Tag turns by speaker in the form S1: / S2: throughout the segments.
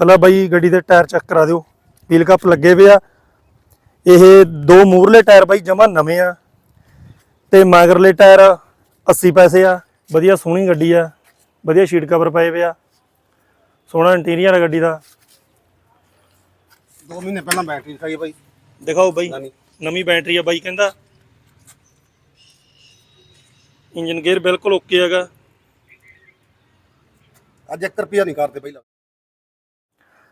S1: ਪਹਿਲਾਂ ਬਾਈ ਗੱਡੀ ਦੇ ਟਾਇਰ ਚੈੱਕ ਕਰਾ ਦਿਓ। ਵੀਲ ਕੱਪ ਲੱਗੇ ਵੇ ਆ। ਇਹ ਦੋ ਮੂਰਲੇ ਟਾਇਰ ਬਾਈ ਜਮਾ ਨਵੇਂ ਆ। ਤੇ ਮਗਰਲੇ ਟਾਇਰ 80 ਪੈਸੇ ਆ। ਵਧੀਆ ਸੋਹਣੀ ਗੱਡੀ ਆ। ਵਧੀਆ ਸ਼ੀਟ ਕਵਰ ਪਏ ਵੇ ਆ। ਸੋਹਣਾ ਇੰਟੀਰੀਅਰ ਆ ਗੱਡੀ ਦਾ।
S2: 2 ਮਹੀਨੇ ਪਹਿਲਾਂ ਬੈਟਰੀ ਖਾਈ ਬਾਈ।
S1: ਦਿਖਾਓ ਬਾਈ। ਨਵੀਂ। ਬੈਟਰੀ ਆ ਬਾਈ ਕਹਿੰਦਾ। ਇੰਜਨ ਗੇਅਰ ਬਿਲਕੁਲ ਓਕੇ ਹੈਗਾ।
S2: ਅੱਜ 1 ਰੁਪਿਆ ਨਹੀਂ ਕਰਦੇ ਪਹਿਲਾਂ।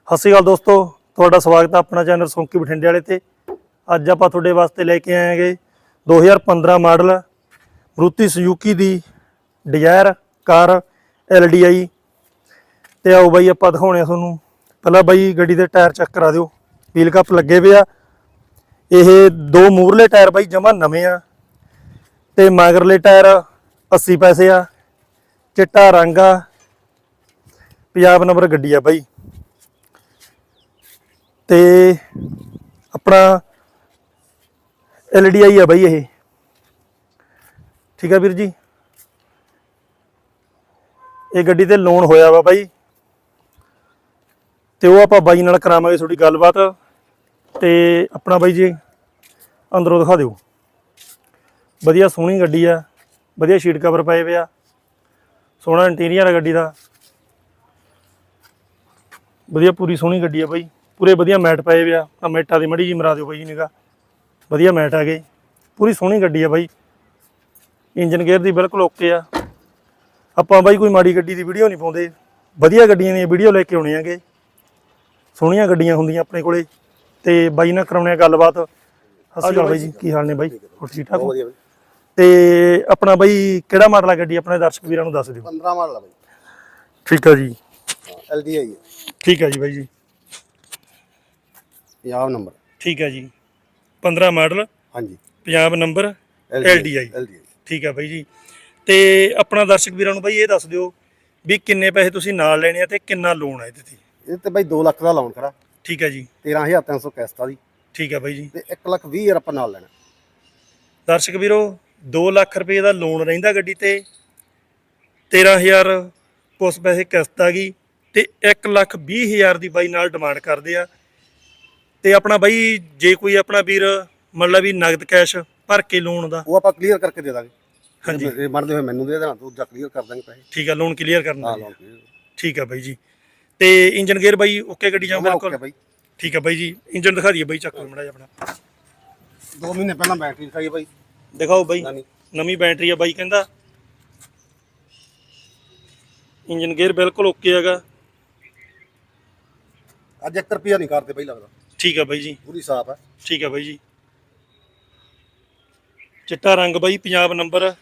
S1: ਸਤਿ ਸ਼੍ਰੀ ਅਕਾਲ ਦੋਸਤੋ, ਤੁਹਾਡਾ ਸਵਾਗਤ ਹੈ ਆਪਣਾ ਚੈਨਲ ਸੌਂਕੀ ਬਠਿੰਡੇ ਵਾਲੇ ਤੇ। ਅੱਜ ਆਪਾਂ ਤੁਹਾਡੇ ਵਾਸਤੇ ਲੈ ਕੇ ਆਏ ਹਾਂਗੇ 2015 ਮਾਡਲ ਮਰੂਤੀ ਸੁਜ਼ੂਕੀ ਦੀ ਡਿਜ਼ਾਇਰ ਕਾਰ LDI ਤੇ ਆਓ ਬਾਈ ਆਪਾਂ ਦਿਖਾਉਣੇ ਆ ਤੁਹਾਨੂੰ। ਪਹਿਲਾਂ ਬਾਈ ਗੱਡੀ ਦੇ ਟਾਇਰ ਚੈੱਕ ਕਰਾ ਦਿਓ, ਵੀਲ ਕੱਪ ਲੱਗੇ ਵੇ ਆ। ਇਹ ਦੋ ਮੂਰਲੇ ਟਾਇਰ ਬਾਈ ਜਮਾ ਨਵੇਂ ਆ। ਤੇ ਮਗਰਲੇ ਟਾਇਰ 80 ਪੈਸੇ ਆ। ਚਿੱਟਾ ਰੰਗ ਆ। ਪੰਜਾਬ ਨੰਬਰ ਗੱਡੀ ਆ ਬਾਈ। ਤੇ ਆਪਣਾ LDI ਆ ਬਾਈ ਇਹ। ਠੀਕ ਆ ਵੀਰ ਜੀ? ਇਹ ਗੱਡੀ ਤੇ ਲੋਨ ਹੋਇਆ ਵਾ ਬਾਈ। ਤੇ ਉਹ ਆਪਾਂ ਬਾਈ ਨਾਲ ਕਰਾਵਾਂਗੇ ਤੁਹਾਡੀ ਗੱਲਬਾਤ। ਤੇ ਆਪਣਾ ਬਾਈ ਜੀ, ਅੰਦਰੋਂ ਦਿਖਾ ਦਿਓ। ਵਧੀਆ ਸੋਹਣੀ ਗੱਡੀ ਆ। ਵਧੀਆ ਸ਼ੀਟ ਕਵਰ ਪਏ ਵੇ ਆ। ਸੋਹਣਾ ਇੰਟੀਰੀਅਰ ਆ ਗੱਡੀ ਦਾ। ਵਧੀਆ ਪੂਰੀ ਸੋਹਣੀ ਗੱਡੀ ਆ ਬਾਈ। ਪੂਰੇ ਵਧੀਆ ਮੈਟ ਪਏ ਵੇ ਆ। ਆ ਮੈਟਾਂ ਦੀ ਮੜੀ ਜੀ ਮਰਾ ਦਿਓ ਬਾਈ ਜੀ ਨਿਗਾ ਵਧੀਆ ਮੈਟ ਆ ਗਏ। ਪੂਰੀ ਸੋਹਣੀ ਗੱਡੀ ਆ ਬਾਈ। ਇੰਜਨ ਗੇਅਰ ਦੀ ਬਿਲਕੁਲ ਓਕੇ ਆ। ਆਪਾਂ ਬਾਈ ਕੋਈ ਮਾੜੀ ਗੱਡੀ ਦੀ ਵੀਡੀਓ ਨਹੀਂ ਪਾਉਂਦੇ। ਵਧੀਆ ਗੱਡੀਆਂ ਦੀਆਂ ਵੀਡੀਓ ਲੈ ਕੇ ਆਉਣੇ ਆਗੇ ਸੋਹਣੀਆਂ ਗੱਡੀਆਂ ਹੁੰਦੀਆਂ ਆਪਣੇ ਕੋਲੇ। ਤੇ ਬਾਈ ਨਾਲ ਕਰਾਉਣੇ ਆ ਗੱਲਬਾਤ। ਅਕਾਲ ਬਾਈ ਜੀ। ਕੀ ਹਾਲ ਨੇ ਬਾਈ? ਹੋਰ ਠੀਕ ਠਾਕ ਹੋ? ਤੇ ਆਪਣਾ ਬਾਈ ਕਿਹੜਾ ਮਾਡਲ ਆ ਗੱਡੀ? ਆਪਣੇ ਦਰਸ਼ਕ ਵੀਰਾਂ ਨੂੰ ਦੱਸ ਦਿਓ।
S2: 15 ਮਾਡਲ ਆ ਬਾਈ।
S1: ਠੀਕ ਆ ਜੀ।
S2: ਐਲਡੀ ਆਈ
S1: ਠੀਕ ਆ ਜੀ ਬਾਈ ਜੀ।
S2: ਪੰਜਾਬ ਨੰਬਰ।
S1: ਠੀਕ ਆ ਜੀ। 15 ਮਾਡਲ
S2: ਹਾਂਜੀ।
S1: ਪੰਜਾਬ ਨੰਬਰ LDI
S2: ਐਲਡੀ
S1: ਠੀਕ ਆ ਬਾਈ ਜੀ। ਤੇ ਆਪਣਾ ਦਰਸ਼ਕ ਵੀਰਾਂ ਨੂੰ ਬਾਈ ਇਹ ਦੱਸ ਦਿਓ ਵੀ ਕਿੰਨੇ ਪੈਸੇ ਤੁਸੀਂ ਨਾਲ ਲੈਣੇ ਆ ਤੇ ਕਿੰਨਾ ਲੋਨ ਆ ਇਹਦੇ ਤੇ?
S2: ਇਹ ਤੇ ਬਾਈ 2 ਲੱਖ ਦਾ ਲਾਉਣ ਖੜਾ।
S1: ਠੀਕ ਆ ਜੀ।
S2: 13300 ਕਿਸ਼ਤਾਂ ਦੀ
S1: ਠੀਕ ਆ ਬਾਈ ਜੀ।
S2: ਤੇ 1 ਲੱਖ 20 ਹਜ਼ਾਰ ਆਪਾਂ ਨਾਲ ਲੈਣਾ।
S1: ਦਰਸ਼ਕ ਵੀਰੋ 2 ਲੱਖ ਰੁਪਏ ਦਾ ਲੋਨ ਰਹਿੰਦਾ ਗੱਡੀ ਤੇ। 13000 ਕੁਛ ਪੈਸੇ ਕਿਸ਼ਤ ਆ ਗਈ ਤੇ 1 ਲੱਖ 20 ਹਜ਼ਾਰ ਦੀ ਬਾਈ ਨਾਲ ਡਿਮਾਂਡ ਕਰਦੇ ਆ। ਤੇ ਆਪਣਾ ਬਾਈ ਜੇ ਕੋਈ ਆਪਣਾ ਵੀਰ ਮਤਲਬ ਵੀ ਨਗਦ ਕੈਸ਼ ਭਰ ਕੇ ਲੋਨ ਦਾ।
S2: ਉਹ ਆਪਾਂ ਕਲੀਅਰ ਕਰਕੇ ਦੇ ਦਾਂਗੇ।
S1: ਹਾਂਜੀ।
S2: ਇਹ ਮੰਨਦੇ ਹੋਏ ਮੈਨੂੰ ਦੇ ਦੇਣਾ ਦੂਜਾ ਕਲੀਅਰ ਕਰ ਦਾਂਗੇ ਪੈਸੇ।
S1: ਠੀਕ ਆ ਲੋਨ ਕਲੀਅਰ ਕਰਨਾ
S2: ਹਾਂ
S1: ਜੀ।
S2: Loan clear।
S1: ਠੀਕ ਆ ਬਾਈ ਜੀ। ਤੇ ਇੰਜਨ ਗੇਅਰ ਬਾਈ ਓਕੇ ਗੱਡੀ ਜਾਂ ਬਿਲਕੁਲ
S2: okay ਬਾਈ।
S1: ਠੀਕ ਆ ਬਾਈ ਜੀ। ਇੰਜਨ ਦਿਖਾ ਦਈਏ ਬਾਈ ਚੱਕ ਮੜਾ ਜਿਹਾ ਆਪਣਾ।
S2: 2 ਮਹੀਨੇ ਪਹਿਲਾਂ ਬੈਟਰੀ ਖਾਈ ਬਾਈ।
S1: ਦਿਖਾਓ ਬਾਈ।
S2: ਨਾਨੀ
S1: ਨਵੀਂ ਬੈਟਰੀ ਆ ਬਾਈ ਕਹਿੰਦਾ। ਇੰਜਨ ਗੇਅਰ ਬਿਲਕੁਲ ਓਕੇ ਹੈਗਾ।
S2: ਅੱਜ 1 ਰੁਪਿਆ ਨਹੀਂ ਕਰਦੇ ਬਾਈ ਲੱਗਦਾ।
S1: ਠੀਕ ਆ ਬਾਈ ਜੀ।
S2: ਪੂਰੀ ਸਾਫ਼ ਹੈ
S1: ਠੀਕ ਆ ਬਾਈ ਜੀ। ਚਿੱਟਾ ਰੰਗ ਬਾਈ ਪੰਜਾਬ ਨੰਬਰ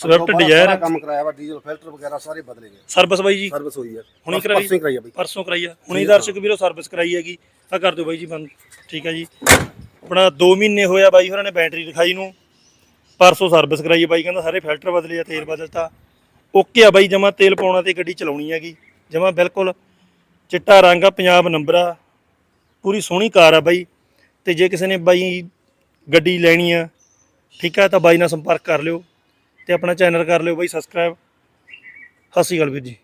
S1: ਸਵਿਫਟ ਡਿਜ਼ਾਇਰ।
S2: ਕੰਮ ਕਰਾਇਆ ਵਾ ਡੀਜ਼ਲ ਫਿਲਟਰ ਵਗੈਰਾ ਸਾਰੇ ਬਦਲੇ ਗਏ।
S1: ਸਰਵਿਸ ਬਾਈ ਜੀ।
S2: ਸਰਵਿਸ ਹੋਈ ਹੈ
S1: ਹੁਣੀ
S2: ਪਰਸੋਂ
S1: ਕਰਾਈ?
S2: ਹੀ ਕਰਾਈ ਆ ਬਾਈ।
S1: ਪਰਸੋਂ ਕਰਾਈ ਆ। ਹੁਣੀ ਦਰਸ਼ਕ ਵੀਰੋ ਸਰਵਿਸ ਕਰਾਈ ਹੈਗੀ। ਆ ਕਰ ਦਿਓ ਬਾਈ ਜੀ ਬੰਦ। ਠੀਕ ਆ ਜੀ। ਆਪਣਾ 2 ਮਹੀਨੇ ਹੋਇਆ ਬਾਈ ਹੋਰਾਂ ਨੇ ਬੈਟਰੀ ਦਿਖਾਈ ਨੂੰ। ਪਰਸੋਂ ਸਰਵਿਸ ਕਰਾਈ ਆ ਬਾਈ ਕਹਿੰਦਾ ਸਾਰੇ ਫਿਲਟਰ ਬਦਲੇ ਆ ਤੇਲ ਬਦਲਤਾ। ਓਕੇ ਆ ਬਾਈ ਜਮਾ ਤੇਲ ਪਾਉਣਾ ਤੇ ਗੱਡੀ ਚਲਾਉਣੀ ਹੈਗੀ। ਜਮਾ ਬਿਲਕੁਲ ਚਿੱਟਾ ਰੰਗ ਆ ਪੰਜਾਬ ਨੰਬਰ ਆ। ਪੂਰੀ ਸੋਹਣੀ ਕਾਰ ਆ ਬਾਈ। ਤੇ ਜੇ ਕਿਸੇ ਨੇ ਬਾਈ ਗੱਡੀ ਲੈਣੀ ਆ, ਠੀਕ ਆ, ਤਾਂ ਬਾਈ ਨਾਲ ਸੰਪਰਕ ਕਰ ਲਿਓ ਤੇ ਆਪਣਾ ਚੈਨਲ ਕਰ ਲਿਓ ਬਾਈ ਸਬਸਕ੍ਰਾਈਬ ਸਤਿ ਸ਼੍ਰੀ ਅਕਾਲ ਵੀਰ ਜੀ।